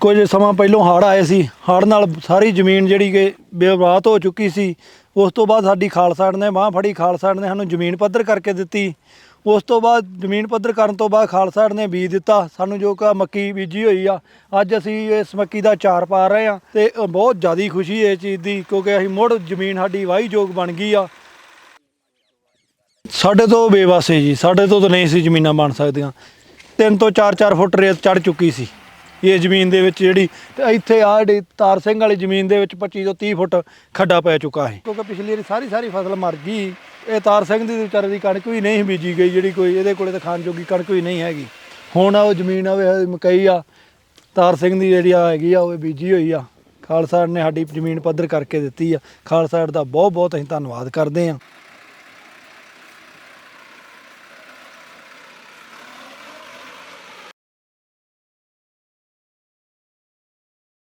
ਕੁਝ ਸਮਾਂ ਪਹਿਲਾਂ ਹੜ੍ਹ ਆਏ ਸੀ। ਹੜ੍ਹ ਨਾਲ ਸਾਰੀ ਜ਼ਮੀਨ ਜਿਹੜੀ ਕਿ ਬੇਬਾਤ ਹੋ ਚੁੱਕੀ ਸੀ। ਉਸ ਤੋਂ ਬਾਅਦ ਸਾਡੀ ਖਾਲਸਾ ਨੇ ਬਾਂਹ ਫੜੀ। ਖਾਲਸਾ ਨੇ ਸਾਨੂੰ ਜ਼ਮੀਨ ਪੱਧਰ ਕਰਕੇ ਦਿੱਤੀ। ਉਸ ਤੋਂ ਬਾਅਦ ਜ਼ਮੀਨ ਪੱਧਰ ਕਰਨ ਤੋਂ ਬਾਅਦ ਖਾਲਸਾ ਨੇ ਬੀਜ ਦਿੱਤਾ। ਸਾਨੂੰ ਜੋ ਕਿ ਮੱਕੀ ਬੀਜੀ ਹੋਈ ਆ, ਅੱਜ ਅਸੀਂ ਇਸ ਮੱਕੀ ਦਾ ਚਾਰ ਪਾ ਰਹੇ ਆ ਤੇ ਬਹੁਤ ਜ਼ਿਆਦਾ ਖੁਸ਼ੀ ਇਸ ਚੀਜ਼ ਦੀ, ਕਿਉਂਕਿ ਅਸੀਂ ਮੁੜ ਜ਼ਮੀਨ ਸਾਡੀ ਵਾਹੀਯੋਗ ਬਣ ਗਈ ਆ। ਸਾਡੇ ਤੋਂ ਬੇਵਾਸੇ ਜੀ। ਸਾਡੇ ਤੋਂ ਤਾਂ ਨਹੀਂ ਸੀ ਜ਼ਮੀਨਾਂ ਬਣ ਸਕਦੀਆਂ। ਤਿੰਨ ਤੋਂ 4-4 ਫੁੱਟ ਰੇਤ ਚੜ ਚੁੱਕੀ ਸੀ। ਇਹ ਜ਼ਮੀਨ ਦੇ ਵਿੱਚ ਜਿਹੜੀ ਤੇ ਇੱਥੇ ਆ ਜਿਹੜੀ ਤਾਰ ਸਿੰਘ ਵਾਲੀ ਜ਼ਮੀਨ ਦੇ ਵਿੱਚ 25 ਤੋਂ 30 ਫੁੱਟ ਖੱਡਾ ਪੈ ਚੁੱਕਾ ਹੈ। ਕਿਉਂਕਿ ਪਿਛਲੀ ਵਾਰੀ ਸਾਰੀ ਸਾਰੀ ਫਸਲ ਮਰ ਗਈ। ਇਹ ਤਾਰ ਸਿੰਘ ਦੀ ਵਿਚਾਰੇ ਦੀ ਕਣਕ ਵੀ ਨਹੀਂ ਬੀਜੀ ਗਈ ਜਿਹੜੀ ਕੋਈ ਇਹਦੇ ਕੋਲੇ ਤਾਂ ਖਾਣ ਜੋਗੀ ਕਣਕ ਵੀ ਨਹੀਂ ਹੈਗੀ। ਹੁਣ ਆ ਉਹ ਜ਼ਮੀਨ ਆਵੇ ਮਕਈ ਆ, ਤਾਰ ਸਿੰਘ ਦੀ ਜਿਹੜੀ ਆ ਹੈਗੀ ਆ, ਉਹ ਬੀਜੀ ਹੋਈ ਆ। ਖਾਲਸਾ ਨੇ ਸਾਡੀ ਜ਼ਮੀਨ ਪੱਧਰ ਕਰਕੇ ਦਿੱਤੀ ਆ। ਖਾਲਸਾ ਦਾ ਬਹੁਤ ਬਹੁਤ ਅਸੀਂ ਧੰਨਵਾਦ ਕਰਦੇ ਆ।